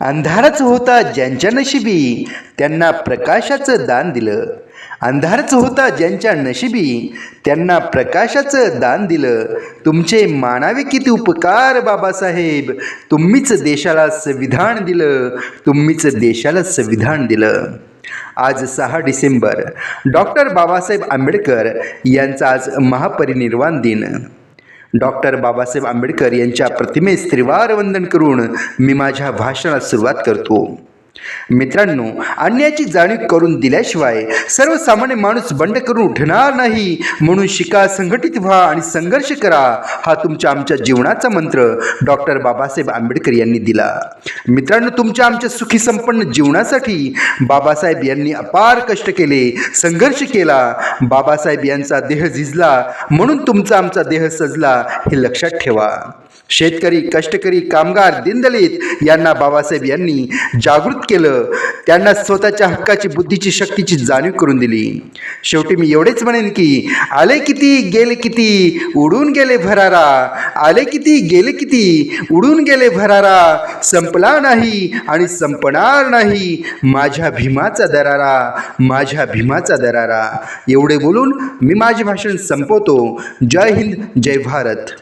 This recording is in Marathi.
अंधारच होता ज्यांच्या नशिबी. त्यांना प्रकाशाचं दान दिलं. अंधारच होता ज्यांच्या नशिबी. त्यांना प्रकाशाचं दान दिलं. तुमचे मानावे किती उपकार बाबासाहेब. तुम्हीच देशाला संविधान दिलं. तुम्हीच देशाला संविधान दिलं. आज सहा डिसेंबर. डॉक्टर बाबासाहेब आंबेडकर यांचा आज महापरिनिर्वाण दिन. डॉक्टर बाबासाहेब आंबेडकर यांच्या प्रतिमेस त्रिवार वंदन करून मी माझ्या भाषणास सुरुवात करतो. मित्रांनो अन्यायाची जाणीव करून दिल्याशिवाय सर्वसामान्य माणूस बंड करून उठणार नाही. म्हणून शिका संघटित व्हा आणि संघर्ष करा. हा तुमच्या आमच्या जीवनाचा मंत्र डॉक्टर बाबासाहेब आंबेडकर यांनी दिला. मित्रांनो तुमच्या आमच्या सुखी संपन्न जीवनासाठी बाबासाहेब यांनी अपार कष्ट केले संघर्ष केला. बाबासाहेब यांचा देह झिजला म्हणून तुमचा आमचा देह सजला हे लक्षात ठेवा. शेतकरी कष्टकरी कामगार दिनदलित यांना बाबासाहेब यांनी जागृत केलं. त्यांना स्वतःच्या हक्काची बुद्धीची शक्तीची जाणीव करून दिली. शेवटी मी एवढेच म्हणेन की आले किती गेले किती उडून गेले भरारा. आले किती गेले किती उडून गेले भरारा. संपला नाही आणि संपणार नाही माझ्या भीमाचा दरारा माझ्या भीमाचा दरारा. एवढे बोलून मी माझे भाषण संपवतो. जय हिंद जय भारत.